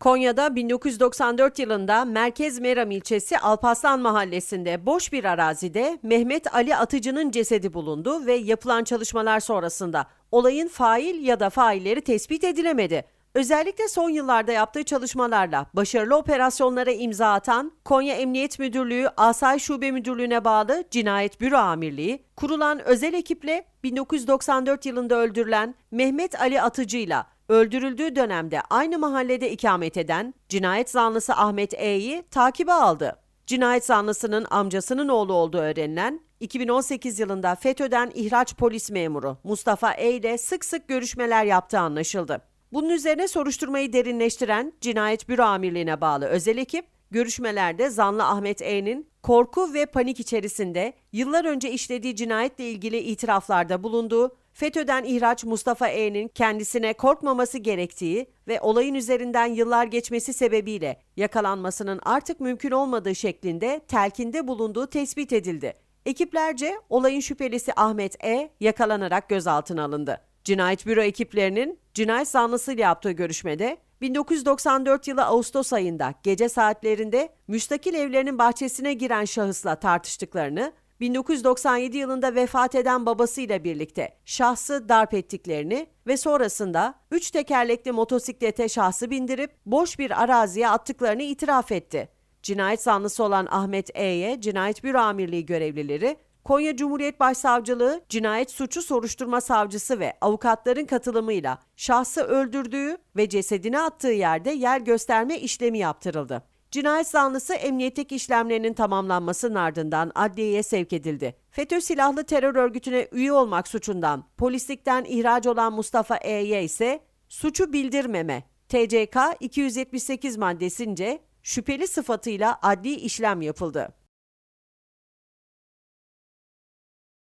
Konya'da 1994 yılında Merkez Meram ilçesi Alpaslan mahallesinde boş bir arazide Mehmet Ali Atıcı'nın cesedi bulundu ve yapılan çalışmalar sonrasında olayın fail ya da failleri tespit edilemedi. Özellikle son yıllarda yaptığı çalışmalarla başarılı operasyonlara imza atan Konya Emniyet Müdürlüğü Asay Şube Müdürlüğü'ne bağlı Cinayet Büro Amirliği, kurulan özel ekiple 1994 yılında öldürülen Mehmet Ali Atıcı'yla öldürüldüğü dönemde aynı mahallede ikamet eden cinayet zanlısı Ahmet E'yi takibe aldı. Cinayet zanlısının amcasının oğlu olduğu öğrenilen 2018 yılında FETÖ'den ihraç polis memuru Mustafa E ile sık sık görüşmeler yaptığı anlaşıldı. Bunun üzerine soruşturmayı derinleştiren Cinayet Büro Amirliği'ne bağlı özel ekip, görüşmelerde zanlı Ahmet E'nin korku ve panik içerisinde yıllar önce işlediği cinayetle ilgili itiraflarda bulunduğu, FETÖ'den ihraç Mustafa E'nin kendisine korkmaması gerektiği ve olayın üzerinden yıllar geçmesi sebebiyle yakalanmasının artık mümkün olmadığı şeklinde telkinde bulunduğu tespit edildi. Ekiplerce olayın şüphelisi Ahmet E yakalanarak gözaltına alındı. Cinayet Büro ekiplerinin cinayet zanlısıyla yaptığı görüşmede 1994 yılı Ağustos ayında gece saatlerinde müstakil evlerinin bahçesine giren şahısla tartıştıklarını, 1997 yılında vefat eden babasıyla birlikte şahsı darp ettiklerini ve sonrasında üç tekerlekli motosiklete şahsı bindirip boş bir araziye attıklarını itiraf etti. Cinayet zanlısı olan Ahmet E'ye Cinayet Büro Amirliği görevlileri Konya Cumhuriyet Başsavcılığı Cinayet Suçu Soruşturma Savcısı ve avukatların katılımıyla şahsı öldürdüğü ve cesedini attığı yerde yer gösterme işlemi yaptırıldı. Cinayet zanlısı emniyetteki işlemlerinin tamamlanmasının ardından adliyeye sevk edildi. FETÖ silahlı terör örgütüne üye olmak suçundan polislikten ihraç olan Mustafa E'ye ise suçu bildirmeme TCK 278 maddesince şüpheli sıfatıyla adli işlem yapıldı.